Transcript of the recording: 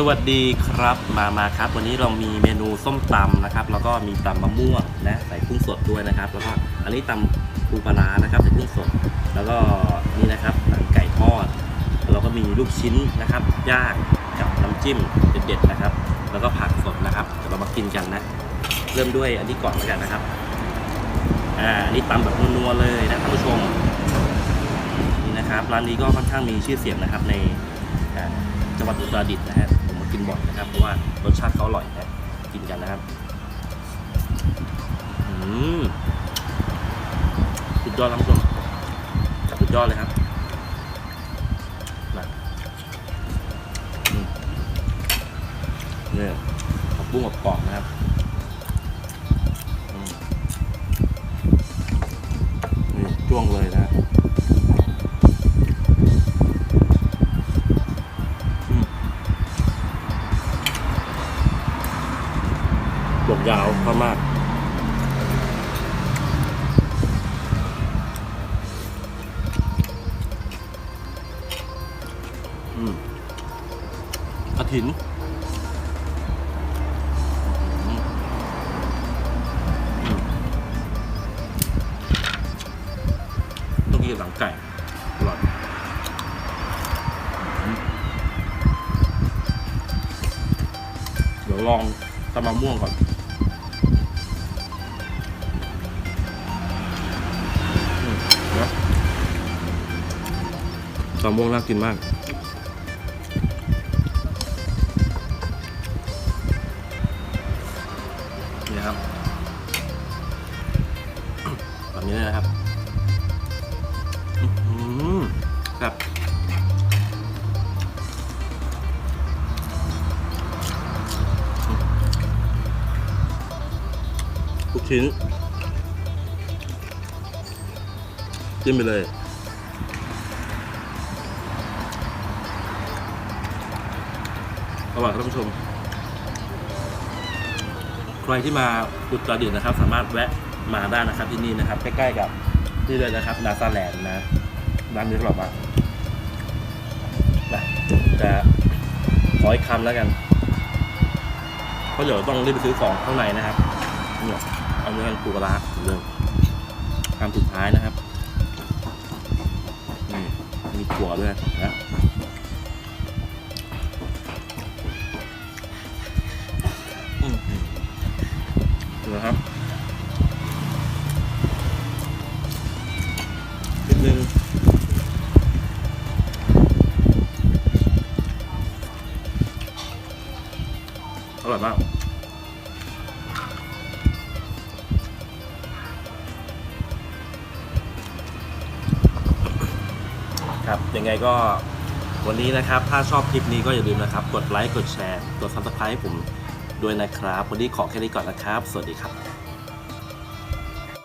สวัสดีครับมามาครับ วันนี้เรามีเมนูส้มตำนะครับ แล้วก็มีตำมะม่วงนะใส่กุ้งสดด้วยนะครับ แล้วก็อันนี้ตำปูปลาร้านะครับใส่กุ้งสด แล้วก็นี่นะครับหนังไก่ทอดแล้วก็มีลูกชิ้นนะครับย่างกับน้ำจิ้มเด็ดๆนะครับ แล้วก็ผักสดนะครับเดี๋ยวเรามากินกันนะ เริ่มด้วยอันนี้ก่อนแล้วกันนะครับอ่าอันนี้ตำแบบนัวๆเลยนะท่านผู้ชมนี่นะครับร้านนี้ก็ค่อนข้างมีชื่อเสียงนะครับในจังหวัดอุตรดิตถ์นะฮะผมมา กินบ่อยนะครับ เพราะว่ารสชาติเขาอร่อยนะกินกันนะครับอืมสุดยอดครับผู้ชมจุดยอดเลยครับเนี่ยผักบุ้งกับกรอบนะครับนี่จ้วงเลยนะ ยาวมากอืมกระถินต้องกินหลังไก่อร่อยเดี๋ยวลองตำมะม่วงก่อน ตำม่วงน่ากินมาก นี่ครับแบบนี้เลยนะครับอือครับทุกชิ้นจิ้มไปเลย ร่อยครับท่านผู้ชม ใครที่มาอุตรดิตถ์นะครับ สามารถแวะมาได้นะครับที่นี่นะครับ ใกล้ๆกับนี่เลยนะครับ นาซาแลนด์นะร้านนี้อร่อยมากนะจะขออีกคำแล้วกันเพราะเดี๋ยวต้องรีบไปซื้อของข้างในนะครับเนี่ยเอาเนื้อปูปลาร้าเหมือนเดิมคำสุดท้ายนะครับนี่มีถั่วด้วยนะ ดูนะครับนิดนึงอร่อยมากครับยังไงก็วันนี้นะครับ ถ้าชอบคลิปนี้ก็อย่าลืมนะครับ กดไลค์ กดแชร์ กด subscribe ให้ผม ด้วยนะครับ วันนี้ขอแค่นี้ก่อนนะครับ สวัสดีครับ